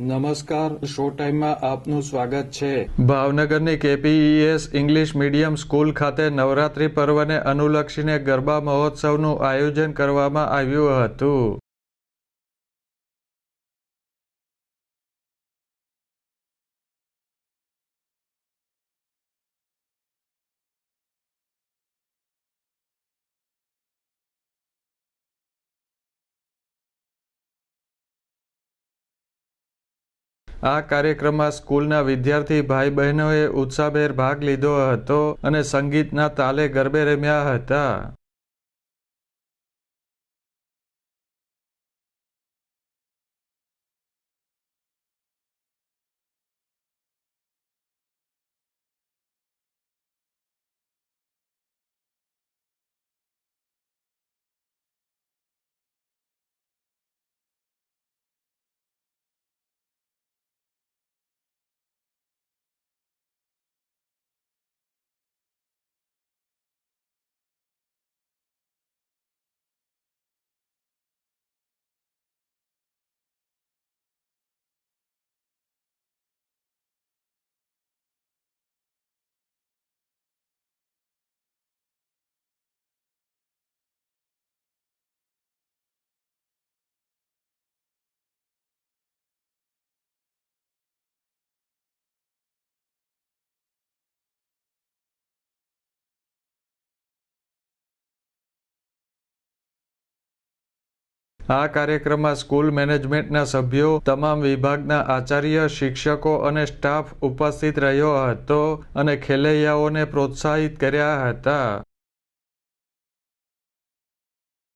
નમસ્કાર, શો ટાઈમમાં આપનું સ્વાગત છે. ભાવનગરની કેપીઈએસ ઇંગ્લિશ મીડિયમ સ્કૂલ ખાતે નવરાત્રી પર્વને અનુલક્ષીને ગરબા મહોત્સવનું આયોજન કરવામાં આવ્યું હતું. આ કાર્યક્રમમાં સ્કૂલના વિદ્યાર્થી ભાઈ બહેનોએ ઉત્સાહભેર ભાગ લીધો હતો અને સંગીતના તાલે ગરબે રમ્યા હતા. આ કાર્યક્રમમાં સ્કૂલ મેનેજમેન્ટના સભ્યો, તમામ વિભાગના આચાર્ય, શિક્ષકો અને સ્ટાફ ઉપસ્થિત રહ્યો હતો અને ખેલૈયાઓને પ્રોત્સાહિત કર્યા હતા.